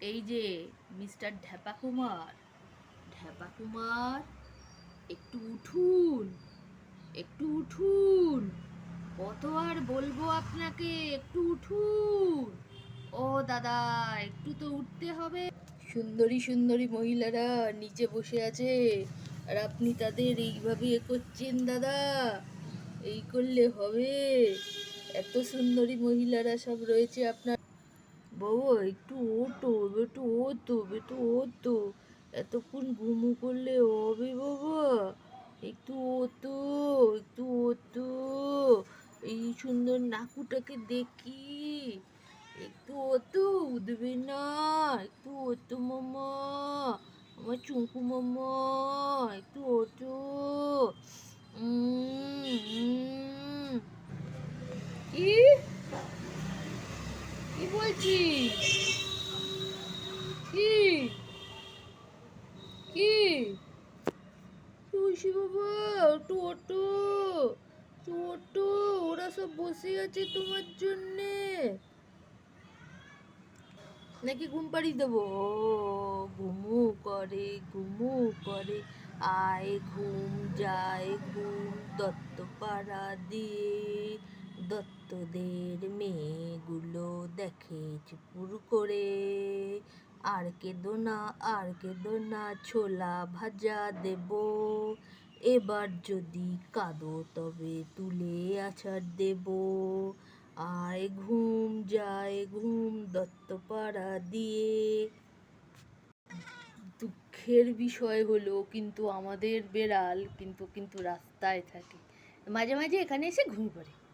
এই যে, মিস্টার ঢ্যাপা কুমার ঢ্যাপা কুমার একটু উঠুন একটু উঠুন। কত আর বলব আপনাকে, একটু উঠুন। ও দাদা, একটু তো উঠতে হবে। সুন্দরী সুন্দরী মহিলারা নিচে বসে আছে, আর আপনি তাদের এইভাবে এ করছেন দাদা। এই করলে হবে। এত সুন্দরী মহিলারা সব রয়েছে আপনার বাবা, একটু ওটো একটু ওতো একটু ওতো এতক্ষণ ঘুমু করলে হবে বাবা? একটু ওতো একটু ওতো এই সুন্দর নাকুটাকে দেখি। একটু ওতো উঠবে না। একটু ওতো মামা, আমার চুঙ্কু মামা, একটু ওতো কি বলছিস? কি? কি? তুলসী বাবা ওটো একটু ওরা সব বসে আছে তোমার জন্যে। নাকি ঘুম পাড়িয়ে দেবো? ঘুমু করে ঘুমু করে। আয় ঘুম, যায় ঘুম দত্তপাড়া দিয়ে, দত্তদের মেয়েগুলো দেখে চুপুর করে। আর কেঁদো না, আর কেঁদো না, ছোলা ভাজা দেব। এবার যদি কাঁদো তবে তুলে আছাড় দেব। আয় ঘুম, যায় ঘুম দত্তপাড়া দিয়ে। দুঃখের বিষয় হলো কিন্তু আমাদের বেড়াল কিন্তু কিন্তু রাস্তায় থাকে। মাঝে মাঝে এখানে এসে ঘুমিয়ে পড়ে।